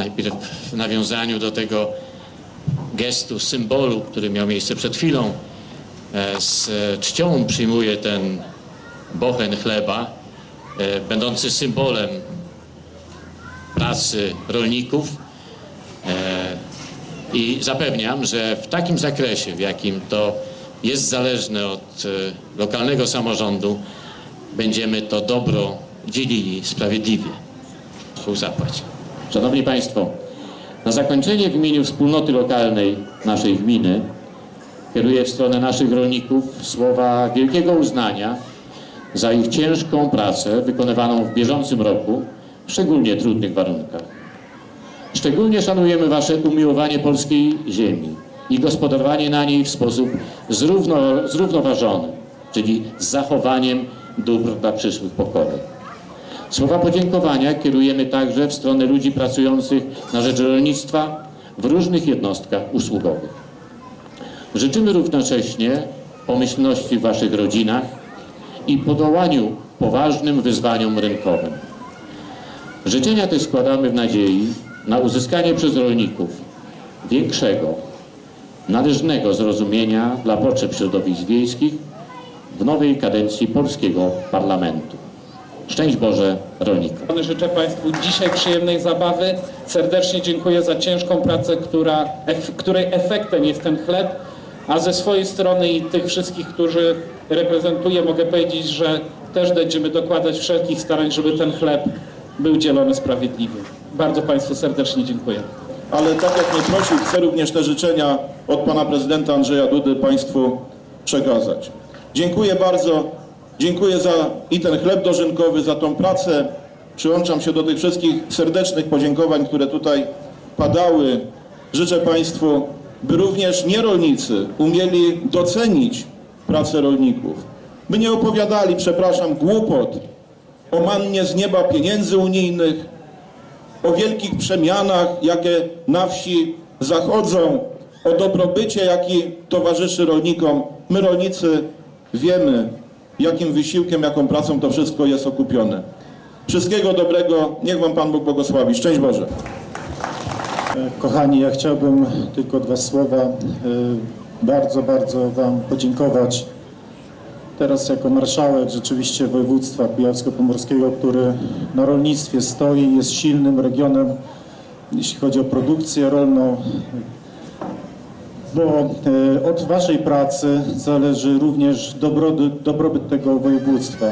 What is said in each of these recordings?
Najpierw w nawiązaniu do tego gestu, symbolu, który miał miejsce przed chwilą, e, z czcią przyjmuję ten bochen chleba, e, będący symbolem pracy rolników e, i zapewniam, że w takim zakresie, w jakim to jest zależne od lokalnego samorządu, będziemy to dobro dzielili sprawiedliwie. Bóg zapłać. Szanowni Państwo, na zakończenie w imieniu wspólnoty lokalnej naszej gminy kieruję w stronę naszych rolników słowa wielkiego uznania za ich ciężką pracę wykonywaną w bieżącym roku w szczególnie trudnych warunkach. Szczególnie szanujemy Wasze umiłowanie polskiej ziemi i gospodarowanie na niej w sposób zrówno, zrównoważony, czyli z zachowaniem dóbr dla przyszłych pokoleń. Słowa podziękowania kierujemy także w stronę ludzi pracujących na rzecz rolnictwa w różnych jednostkach usługowych. Życzymy równocześnie pomyślności w Waszych rodzinach i podołaniu poważnym wyzwaniom rynkowym. Życzenia te składamy w nadziei na uzyskanie przez rolników większego, należnego zrozumienia dla potrzeb środowisk wiejskich w nowej kadencji polskiego parlamentu. Szczęść Boże rolnikom. Życzę Państwu dzisiaj przyjemnej zabawy. Serdecznie dziękuję za ciężką pracę, która, której efektem jest ten chleb. A ze swojej strony i tych wszystkich, którzy reprezentuję, mogę powiedzieć, że też będziemy dokładać wszelkich starań, żeby ten chleb był dzielony sprawiedliwie. Bardzo Państwu serdecznie dziękuję. ale tak jak mnie prosił, chcę również te życzenia od pana prezydenta Andrzeja Dudy państwu przekazać. Dziękuję bardzo. Dziękuję za i ten chleb dożynkowy, za tą pracę. Przyłączam się do tych wszystkich serdecznych podziękowań, które tutaj padały. Życzę państwu, by również nierolnicy umieli docenić pracę rolników. By nie opowiadali, przepraszam, głupot o mannie z nieba pieniędzy unijnych, o wielkich przemianach, jakie na wsi zachodzą, o dobrobycie, jaki towarzyszy rolnikom. My rolnicy wiemy, jakim wysiłkiem, jaką pracą to wszystko jest okupione. Wszystkiego dobrego, niech Wam Pan Bóg błogosławi. Szczęść Boże. Kochani, ja chciałbym tylko dwa słowa e, bardzo, bardzo Wam podziękować. Teraz jako marszałek rzeczywiście województwa kujawsko-pomorskiego, który na rolnictwie stoi, jest silnym regionem, jeśli chodzi o produkcję rolną, bo e, od Waszej pracy zależy również dobrobyt, dobrobyt tego województwa.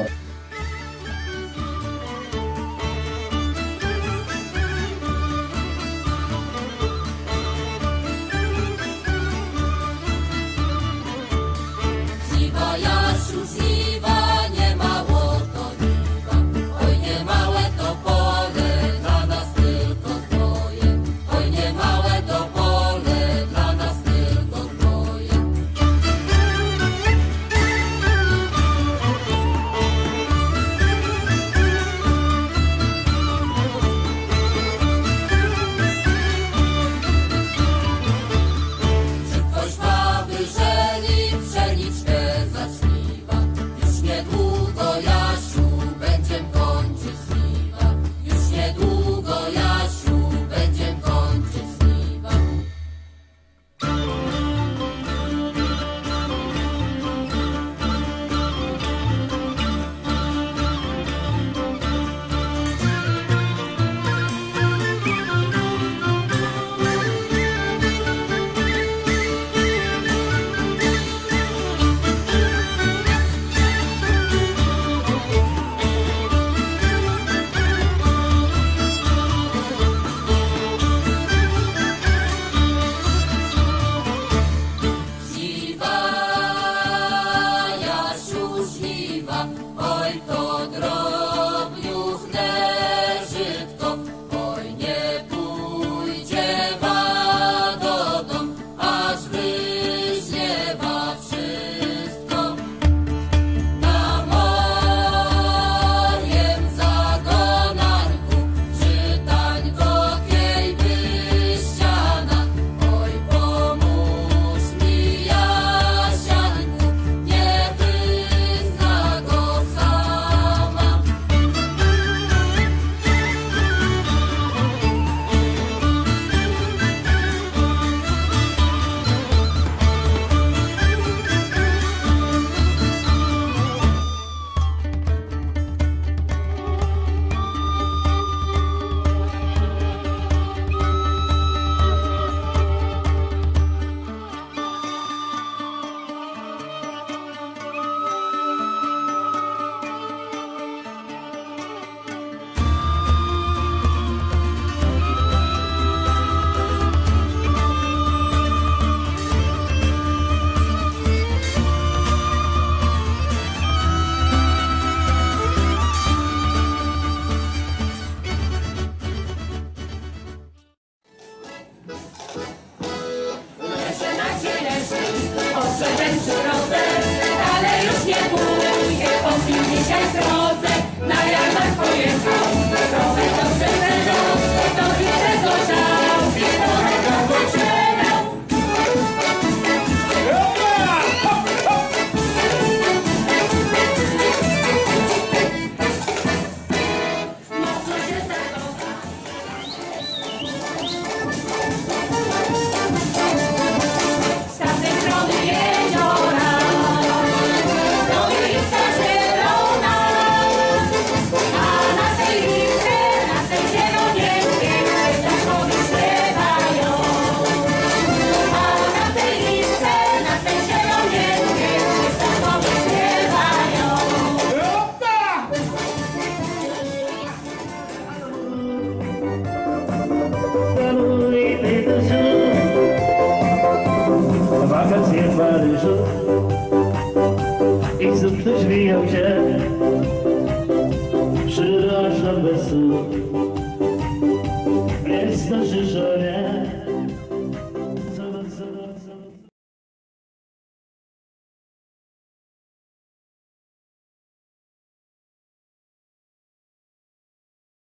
canção